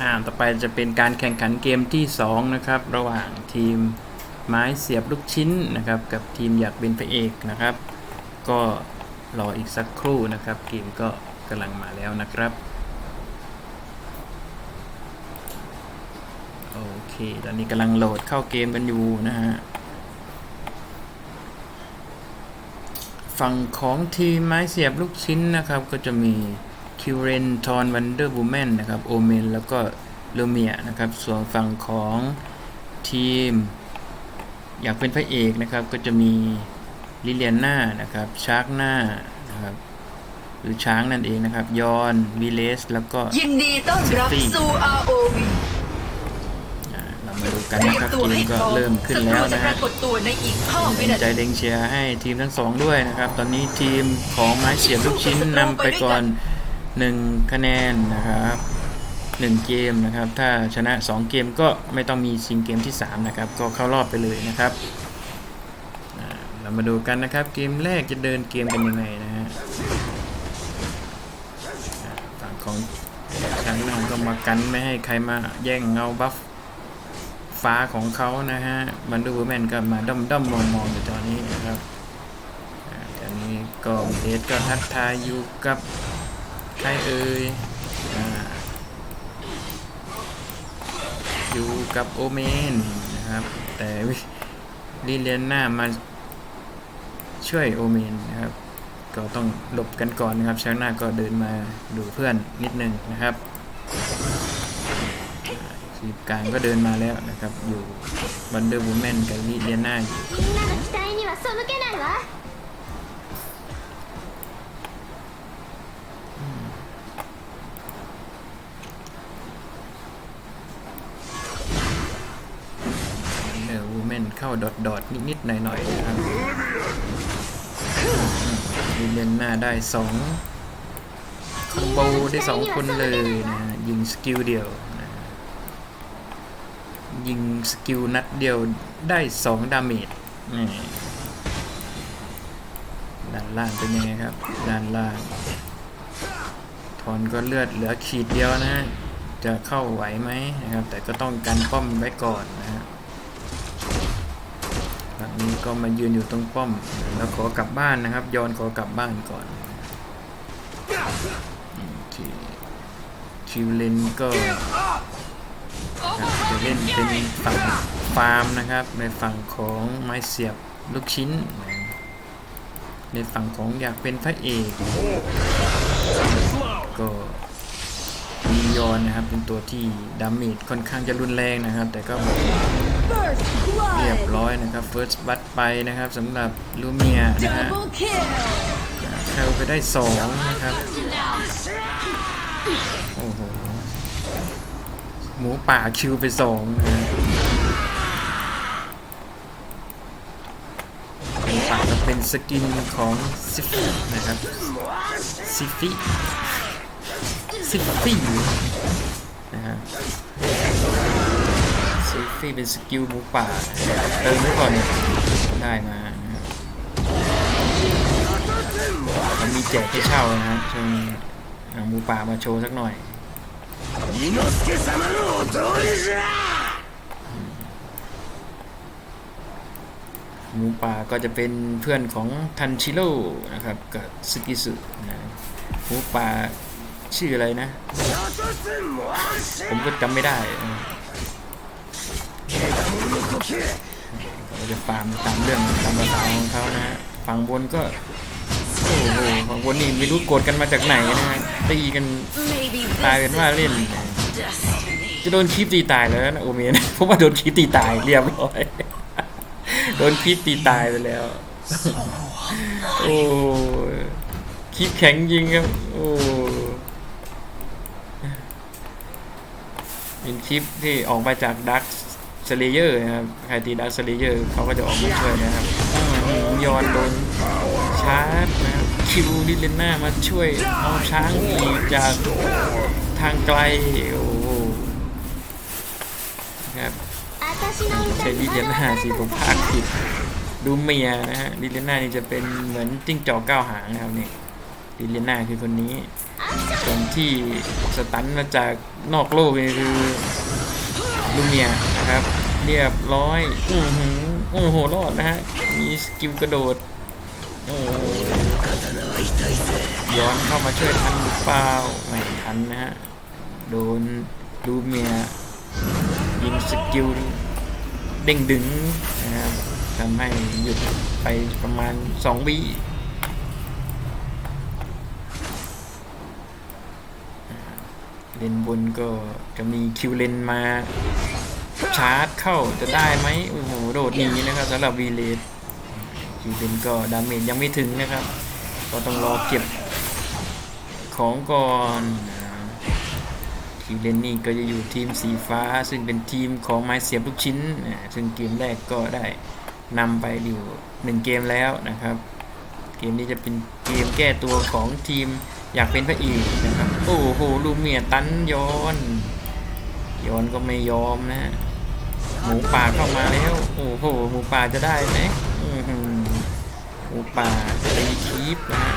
อ่าต่อไปจะเป็นการแข่งขันเกมที่ 2 นะครับ ระหว่างทีมไม้เสียบลูกชิ้นนะครับ กับทีมอยากเป็นพระเอกนะครับ ก็รออีกสักครู่นะครับเกมก็กำลังมาแล้วนะครับโอเคตอนนี้กำลังโหลดเข้าเกมกันอยู่นะฮะฝั่งของทีมไม้เสียบลูกชิ้นนะครับก็จะมี คิวเรนทอนวันเดอร์บูแมนนะครับโอเมนแล้วก็เลเมียนะครับ ส่วนฝั่งของทีม อยากเป็นพระเอกนะครับ ก็จะมีลิเลียนหน้านะครับชาร์กหน้านะครับหรือช้างนั่นเองนะครับ ยอนวิเลส แล้วก็ยินดีต้อนรับ City สู่ ROV อ่าเรามาดูกันเตรียนะมครับตัวเกมให้ก็พร้อมเริ่มขึ้นแล้วศัตรูจะนะปฮะรากฏตัวในอีกห้าวิเป็นนาใจทีเด้งเชียร์ให้ทีมทั้งสองด้วยนะครับ ตอนนี้ทีมของไม้เสียบลูกชิ้นนำไปก่อน 1 คะแนนนะครับ1เกมนะครับ ถ้าชนะ 2 เกมก็ไม่ต้องมีชิงเกมที่ 3 นะครับ ก็เข้ารอบไปเลยนะครับ เรามาดูกันนะครับ เกมแรกจะเดินเกมกันยังไงนะฮะอ่าฝั่งของช้างนางก็มากันไม่ให้ใครมาแย่งเงาบัฟฟ้าของเขานะฮะบันดูแมนก็มาด้อมด้อมมองมองอยู่ตอนนี้นะครับอ่าตอนนี้ก็เดสก็ทักทายอยู่กับ ครเอ่ยอยู่กับโอเมนนะครับ แต่ลิเลียนหน้ามาช่วยโอเมนนะครับ ก็ต้องหลบกันก่อนนะครับชาหน้าก็เดินมาดูเพื่อนนิดนึงนะครับทีมกลางก็เดินมาแล้วนะครับ อยู่บันเดอร์วูแมนกับลิเลียนาอยู่ เข้าดอดดอดนิดๆหน่อยๆนะครับลิเลียนาได้สองคอมโบได้สองคนเลยนะยิงสกิลเดียวนะยิงสกิลนัดเดียวได้สองดาเมจนี่ด้านล่างเป็นยังไงครับ ด้านล่างทอนก็เลือดเหลือขีดเดียวนะจะเข้าไหวไหมนะครับ แต่ก็ต้องกันป้อมไว้ก่อนนะครับ ฮะแบบนี้ก็มายืนอยู่ตรงป้อม แล้วขอกลับบ้านนะครับยอนขอกลับบ้านก่อนโอเคคิวเลนก็จะเล่นเป็นฝั่งฟาร์มนะครับ ในฝั่งของไม้เสียบลูกชิ้น ในฝั่งของอยากเป็นพระเอกก็มียอนนะครับเป็นตัวที่ดาเมจค่อนข้างจะรุนแรงนะครับ แต่ก็ ร้อยนะครับ First b u t ไปนะครับสำหรับลูเมียนะฮะเข้าไปได้สองนะครับโอ้โหหมูป่าคิวไปสองนะฮะหมูป่าก็เป็นสกินของซิฟนะครับซิฟิซิฟฟี่นะฮะ ฟี่เป็นสกิลหมูป่าเติมไว้ก่อนได้มามันมีแจกให้เช่านะฮะช่วงนี้หมูป่ามาโชว์สักหน่อยหมูป่าก็จะเป็นเพื่อนของทันชิโร่นะครับกับซึกิสึนะหมูป่าชื่ออะไรนะ ผมก็จำไม่ได้ เขาจะฟาร์มตามเรื่องตามภาษาของเขานะฮะฝั่งบนก็โอ้โหฝั่งบนนี่ไม่รู้โกรธกันมาจากไหนนะฮะตีกันตายกันว่าเล่นนะจะโดนคลิปตีตายแล้วนะโอเมนเพราะว่าโดนคลิปตีตายเรียบร้อยโดนคลิปตีตายไปแล้วโอ้ยคลิปแข็งจริงครับโอ้เป็นคลิปที่ออกมาจากดัก สเลเยอร์นะครับใคตีดักสเลเยอร์เขาก็จะออกมาช่วยนะครับยอนโดนชาร์จนะครับคิวลิเลน่ามาช่วยเอาช้างอีกจากทางไกลโอ้โหครับใช้ลิเลน่าสิผมพลาดผิดดูเมียนะฮะลิเลน่านี่จะเป็นเหมือนจิ้งจอกก้าวหางนะครับนี่ลิเลน่าคือคนนี้คนที่สตันมาจากนอกโลกนี่คือลูเมีย นะครับ เรียบร้อยอือหือโอ้โหรอดนะฮะ มีสกิลกระโดด โอ้ย้อนเข้ามาช่วยทันหรือเปล่าไม่ทันนะฮะ โดนลูเมียยิงสกิลเด้งดึงนะครับทำให้หยุดไปประมาณ 2 วิเลนบนก็จะมีคิวเลนมา ชาร์จเข้าจะได้ไหมโอ้โหโดดหนีนะครับสำหรับวีเลสคิวเลนก็ดาเมจยังไม่ถึงนะครับ ก็ต้องรอเก็บของก่อนทีมเลนนี่ก็จะอยู่ทีมสีฟ้า ซึ่งเป็นทีมของไม้เสียบลูกชิ้นนะซึ่งเกมแรกก็ได้นำไปอยู่หนึ่งเกมแล้วนะครับ เกมนี้จะเป็นเกมแก้ตัวของทีมอยากเป็นพระเอกนะครับ โอ้โหลูเมียตันย้อนย้อนก็ไม่ยอมนะ หมูป่าเข้ามาแล้วโอ้โหหมูป่าจะได้ไหมหมูป่าตีคีปนะฮะ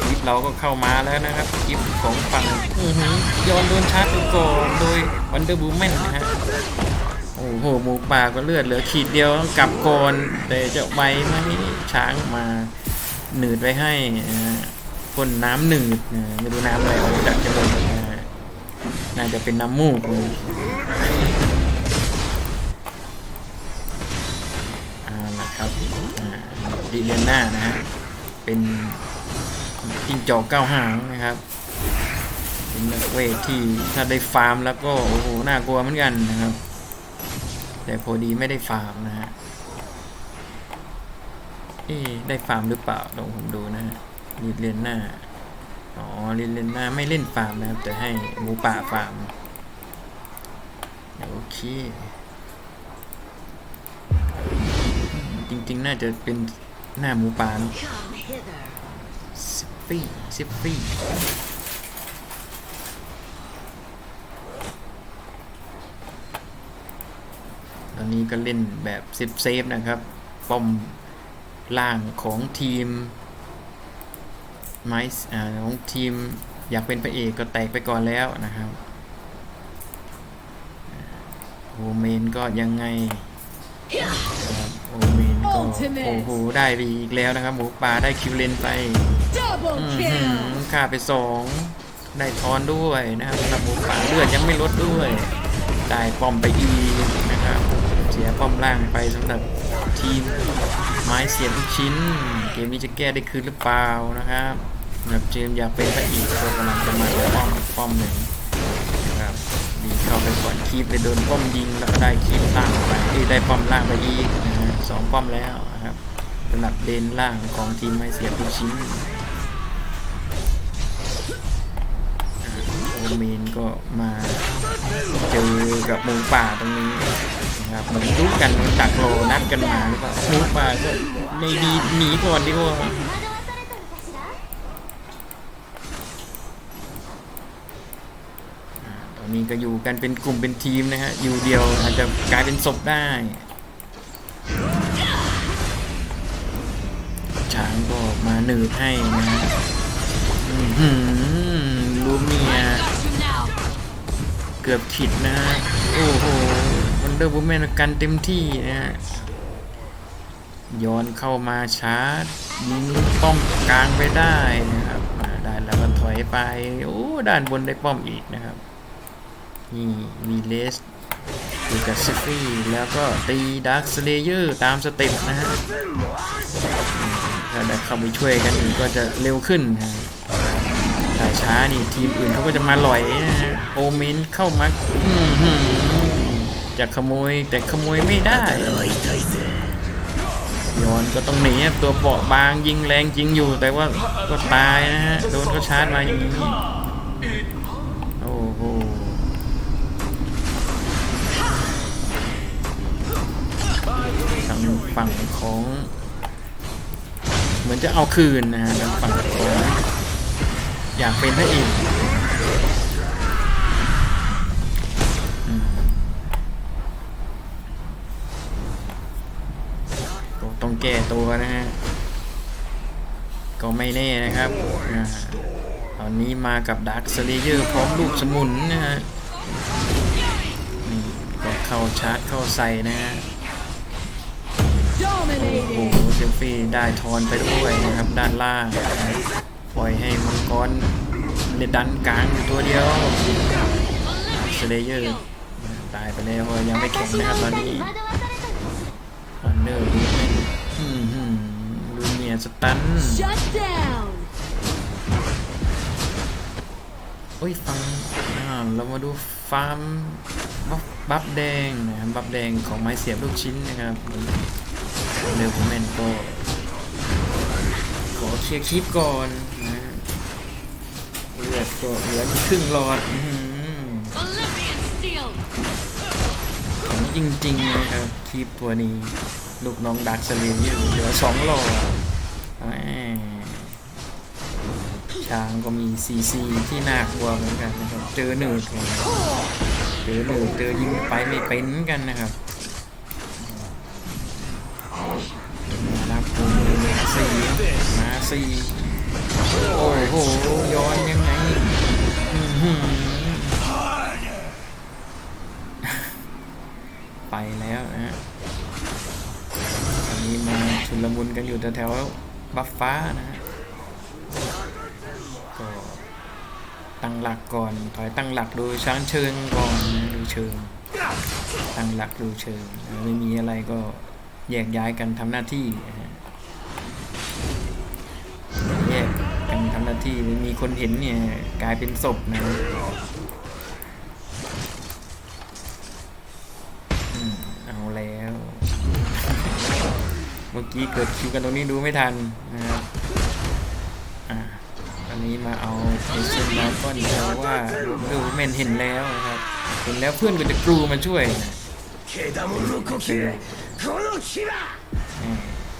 คีปเราก็เข้ามาแล้วนะครับคีปของฝั่งอือหือย้อนโดนชาร์จก่อนโดยวันเดอร์บูแมนนะฮะโอ้โหหมูป่าก็เลือดเหลือขีดเดียวต้องกลับก่อนแต่จะไหวไหมช้างมาหนืดไว้ให้นะฮะพ่นน้ำหนืดนะไม่รู้น้ำอะไรออกจากจมูกนะฮะน่าจะเป็นน้ำมูกเลย เอาละครับดีเลนหน้านะฮะเป็นจิ้งจอกเก้าหางนะครับ เป็นนักเวทที่ถ้าได้ฟาร์มแล้วก็โอ้โหน่ากลัวเหมือนกันนะครับ แต่พอดีไม่ได้ฟาร์มนะฮะเอ๊ได้ฟาร์มหรือเปล่าลองผมดูนะฮะลีดเลนหน้าอ๋อลีดเลนหน้าไม่เล่นฟาร์มนะครับแต่ให้หมูป่าฟาร์มโอเค จริงๆน่าจะเป็นหน้าหมูป่านะซิฟฟี่ซิฟฟี่ตอนนี้ก็เล่นแบบเซฟเซฟนะครับ ป้อมล่างของทีมไม้อ่าของทีมอยากเป็นพระเอกก็แตกไปก่อนแล้วนะครับโอเมนก็ยังไง ก็โอ้โหได้ไปอีกแล้วนะครับหมูป่าได้คิวเลนไป Double อื้อหื kill อฆ่าไปสองได้ทอนด้วยนะครับสำหรับหมูป่าเลือดยังไม่ลดด้วย ได้ป้อมไปอีกนะครับ เสียป้อมล่างไปสำหรับทีมไม้เสียบทุกชิ้น เกมนี้จะแก้ได้คืนหรือเปล่านะครับสำหรับเจมส์อยากเป็นพระเอกก็กำลังจะมาป้อมป้อมหนึ่งนะครับดีเข้าไปก่อนคีบไปโดนป้อมยิงแล้วก็ได้คีบล่างไปเอ้ยได้ป้อมล่างไปอีกนะฮะ สองป้อมแล้วนะครับสำหนักเดนล่างของทีมไม่เสียทุกชิ้นโอเมนก็มาเจอกับหมูป่าตรงนี้นะครับเหมือนรู้กันตักโลนัดกันมาหรือเปล่าหมูป่าก็ไม่ดีหนีก่อนดีกว่าตอนนี้ก็อยู่กันเป็นกลุ่มเป็นทีมนะฮะอยู่เดียวอาจจะกลายเป็นศพได้ ช้างก็มาหนืดให้นะฮะอื้อหือลูเมีย เกือบขิดนะโอ้โหวันเดอร์ o ูแมนกันเต็มที่นะฮะย้อนเข้ามาชาร์จยิงลูกป้อมกลางไปได้นะครับอ่าได้แล้วก็ถอยไป โอ้ด้านบนได้ป้อมอีกนะครับ นี่วีเลสดูกับซิฟี่แล้วก็ตีดักสเลเยอร์ตามสเต็ปนะฮะ ถ้าได้เข้าไปช่วยกันอีกก็จะเร็วขึ้นนะฮะถ้าช้านี่ทีมอื่นเขาก็จะมาลอยนะฮะโอเมนเข้ามาจะขโมยแต่ขโมยไม่ได้ย้อนก็ต้องหนีตัวเปราะบางยิงแรงจริงอยู่แต่ว่าก็ตายนะฮะโดนเขาชาร์จมาอย่างนี้โอ้โหทางฝั่งของ มือนจะเอาคืนนะฮะทางฝั่งของอยากเป็นพระเอกอืมก็ต้องแก้ตัวนะฮะ ก็ไม่แน่นะครับอ่าอนนี้มากับดักสเลเยอร์พร้อมลูกสมุนนะฮะ นี่ก็เข้าชาร์จเข้าใส่นะฮะ โอ้โห เซลฟี่ได้ทอนไปด้วยนะครับด้านล่าง ปล่อยให้มังกรเนดันกลางอยู่ตัวเดียวสเลเยอร์ตายไปแล้วยังไม่แข็งนะครับตอนนี้ฮันเนอร์ลูเนียสตันโอ้ยฟังเรามาดูฟาร์มบัฟแดงนะครับบัฟแดงของไม้เสียบลูกชิ้นนะครับ เร็วผมแมนก็ขอเคลียร์คลิปก่อนนะเลือดก็เหลือครึ่งหลอดอื้อของจริงๆนะครับคลิปตัวนี้ลูกน้องดักสลีนอยู่เหลือสองหลอดช้างก็มีซีซีที่น่ากลัวเหมือนกันนะครับ เจอหนืดเลยเจอหนืดเจอยิงไปไม่เป็นกันนะครับมารับผมมาสี่มา สี่โอ้โหย้อนยังไงไปแล้วนะฮะตอนนี้มาชุลมุนกันอยู่แถวๆบัฟฟ้านะฮะก็ตั้งหลักก่อนถอยตั้งหลักดูช้างเชิงก่อนดูเชิงตั้งหลักดูเชิงไม่มีอะไรก็แยกย้ายกันทำหน้าที่นะ ที่มีคนเห็นเนี่ย กลายเป็นศพนะเอาแล้ว เมื่อกี้เกิดคิวกันตรงนี้ดูไม่ทันนะครับอันนี้มาเอาเอเซนมาก้อนเพราะว่าดูเมนเห็นแล้วนะครับเห็นแล้วเพื่อนก็จะกรูมาช่วยนะ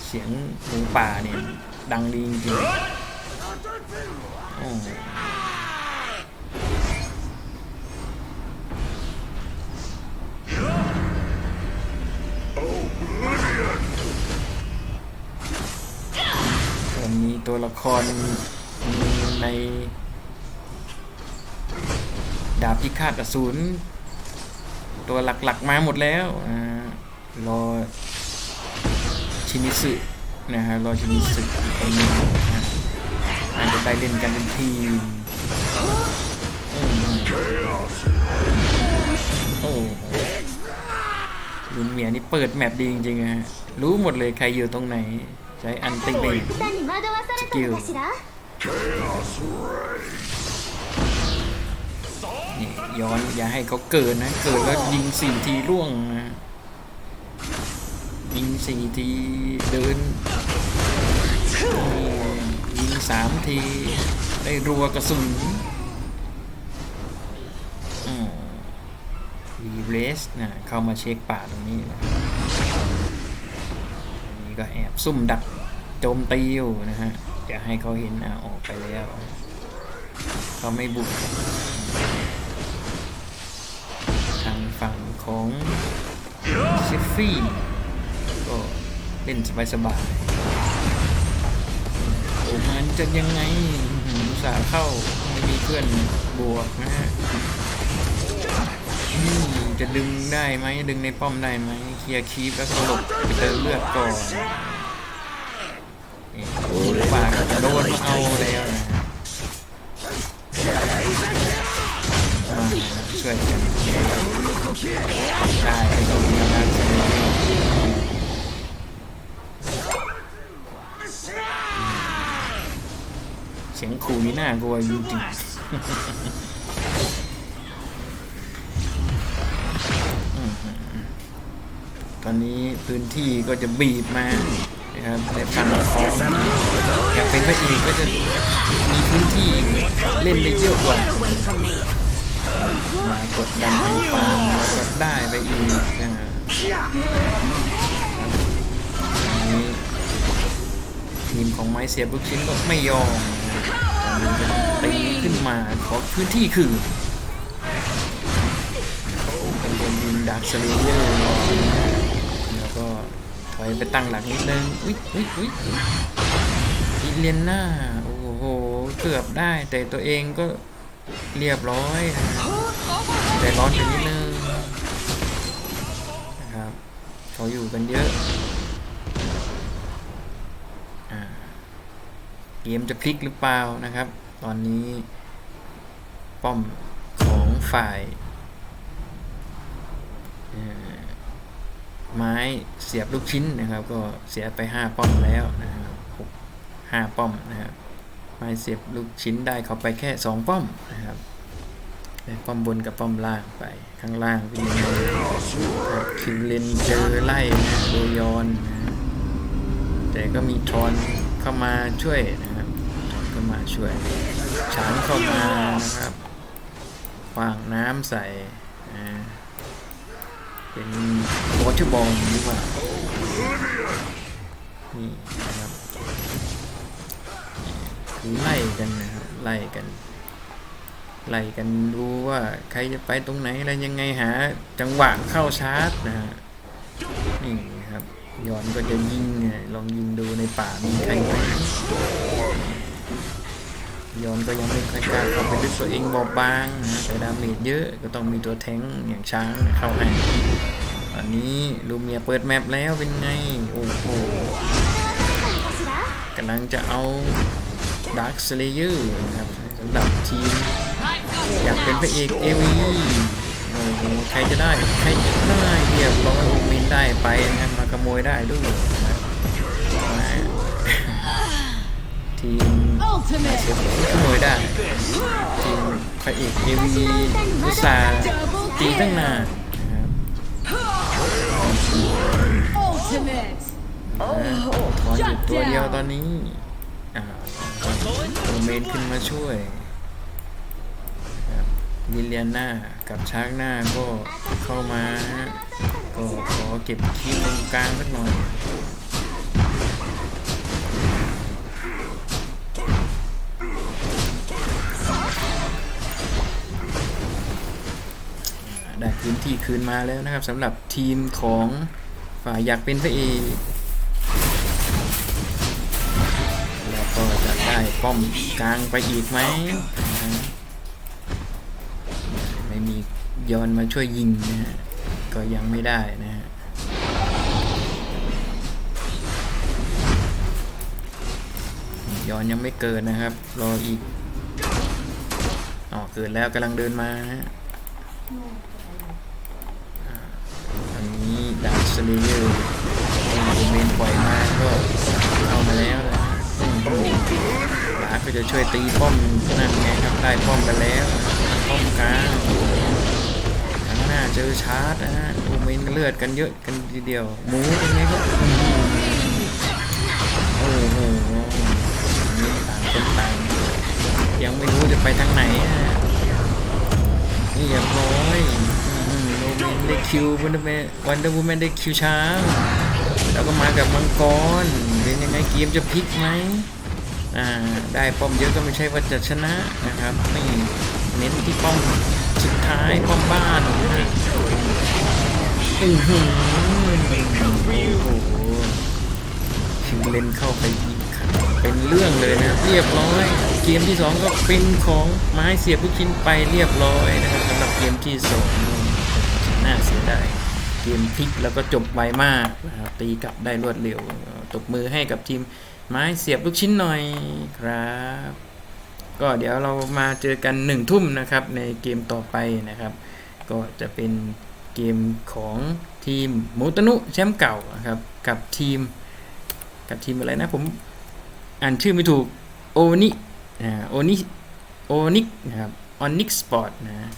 เสียงหมูป่าเนี่ยดังดีจริง ตัวละครใน ดาบพิฆาตอสูรตัวหลักๆมาหมดแล้วรอชินิสึนะฮะรอชินิสึอีกคนนึงนะฮะอาจจะได้เล่นกันเป็นทีมโอ้หลุนเมียนี่เปิดแมปดีจริงๆนะฮะรู้หมดเลยใครอยู่ตรงไหน ใช้อันติงติงสกิลนี่ย้อนอย่าให้เขาเกิดนะ เกิดแล้วยิงสี่ทีร่วงนะยิงสี่ทีเดินยิงสามทีได้รัวกระสุนรีเรสนะเข้ามาเช็คป่าตรงนี้นะนี่ก็แอบซุ่มดัก โจมตีอยู่นะฮะอย่าให้เขาเห็นอะออกไปแล้วเขาไม่บุกทางฝั่งของเซฟฟี่ก็เล่นสบายๆโอ้มันจะยังไงอื้อหืออุตสาห์เข้าไม่มีเพื่อนบวกนะฮะจะดึงได้ไหมดึงในป้อมได้ไหมเคลียร์คีปแล้วก็หลบไปเติมเลือดก่อน ป่ากจะโดนเอาแล้วช่วยกันได้ไปดูนะครับเสียงขู่นี่น่ากลัวจริงตอนนี้พื้นที่ก็จะบีบมา นะครับในฝั่งของอยากเป็นพระเอกก็จะมีพื้นที่เล่นได้เยอะกว่ามากดดันทางฟาร์มแล้วก็ได้ไปอีกนะฮะนี้ทีมของไม้เสียบลูกชิ้นก็ไม่ยอมนะตอนนี้จะตีขึ้นมาขอพื้นที่คือเป็นคนยิงดักสเลเยอร์ ถอยไปตั้งหลักนิดนึงอุ๊ยอุ๊ยอุ๊ยอีเลียนหน้า โอ้โห เกือบได้ แต่ตัวเองก็เรียบร้อยนะแต่ร้อนไปนิดนึงนะครับ เขาอยู่กันเยอะอ่าเกมจะพลิกหรือเปล่านะครับ ตอนนี้ป้อมของฝ่ายเอ่อ ไม้เสียบลูกชิ้นนะครับ ก็เสียไป 5 ป้อมแล้วนะครับหกห้าป้อมนะครับไม้เสียบลูกชิ้นได้เขาไปแค่ 2 ป้อมนะครับได้ป้อมบนกับป้อมล่างไปข้างล่างเป็นยังไงคิวเลนเจอไล่นะโดยอนนะแต่ก็มีทอนเข้ามาช่วยนะครับทอนเข้ามาช่วยช้างเข้ามานะครับวางน้ำใส่นะ เป็นโคชบอลหรือเปล่านี่นะครับไล่กันนะครับไล่กันไล่กันดูว่าใครจะไปตรงไหนอะไรยังไงหาจังหวะเข้าชาร์จนะฮะนี่ครับย้อนก็จะยิงลองยิงดูในป่ามีใครไหม ยอนก็ยังไม่ค่อยกล้เขาไปลึกตัวเองบอบบางนะแต่ดาเมจเยอะก็ต้องมีตัวแทงอย่างช้างเข้าให้อันนี้ลูเมียเปิดแมปแล้วเป็นไง โอ้โหกำลังจะเอาดาร์คสเลเยอร์นะครับสำหรับทีม อยากเป็นพระเอกเอวีโอ้โหใครจะได้ ใครจะได้เรียบร้อยมินได้ไปนะมาขโมยได้ด้วยนะทีม ขโมยได้ทีมพระเอกเอวีอุตสาห์ตีตั้งนานนะครับ Ultimate. ถอนอยู่ตัวเดียวตอนนี้โอเมนขึ้นมาช่วยครับวิเลียนหน้ากับชาร์กหน้าก็เข้ามา ก็ขอเก็บคีบตรงกลางสักหน่อย ได้พื้นที่คืนมาแล้วนะครับสำหรับทีมของฝ่ายอยากเป็นพระเอกแล้วก็จะได้ป้อมกลางไปอีกไหมไม่มีย้อนมาช่วยยิงนะฮะก็ยังไม่ได้นะฮะย้อนยังไม่เกิดนะครับ รออีกอ๋อเกิดแล้วกำลังเดินมานะฮะ อันนี้ดาร์ค สเลเยอร์ที่เมนปล่อยมาก็เข้ามาแล้วนะอืมดาก็จะช่วยตีป้อมนั่นไงครับได้ป้อมไปแล้วป้อมกลางข้างหน้าเจอชาร์จนะฮะโอเมนเลือดกันเยอะกันทีเดียวหมูเป็นไงครับโอ้โหอันนี้ต่างคนต่างยังไม่รู้จะไปทางไหนฮะเรียบร้อยอืมโนเมน ได้คิววันเดอร์แมนวันเดอร์วูแมนได้คิวช้างแล้วก็มากับมังกรเป็นยังไงเกมจะพลิกไหมอ่าได้ป้อมเยอะก็ไม่ใช่ว่าจะชนะนะครับนี่เน้นที่ป้อมสุดท้ายป้อมบ้านอือหือโอ้โหชิงเลนเข้าไปอีครับเป็นเรื่องเลยนะเรียบร้อย เกมที่สองก็เป็นของไม้เสียบลูกชิ้นไปเรียบร้อยนะครับสำหรับเกมที่สอง น่าเสียดายเกมพลิกแล้วก็จบไวมากนะครับตีกลับได้รวดเร็วตบมือให้กับทีมไม้เสียบลูกชิ้นหน่อยครับ ก็เดี๋ยวเรามาเจอกันหนึ่งทุ่มนะครับในเกมต่อไปนะครับ ก็จะเป็นเกมของทีมมูตนุแชมป์เก่านะครับกับทีมกับทีมอะไรนะผมอ่านชื่อไม่ถูกโอนิโอนิโอนิกนะครับออนิกสปอร์ตนะ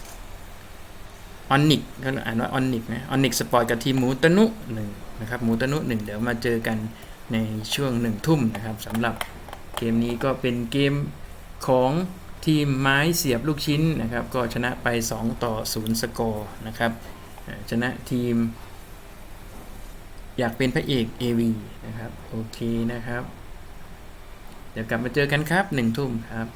ออนิกก็อ่านว่าออนิกนะออนิกสปอร์ตกับทีมหมูตนุหนึ่งนะครับหมูตนุหนึ่งเดี๋ยวมาเจอกันในช่วงหนึ่งทุ่มนะครับสำหรับเกมนี้ก็เป็นเกมของทีมไม้เสียบลูกชิ้นนะครับ ก็ชนะไป 2 ต่อ 0 สกอร์นะครับชนะทีม อยากเป็นพระเอก AV นะครับ โอเคนะครับ เดี๋ยวกลับมาเจอกันครับหนึ่งทุ่มครับ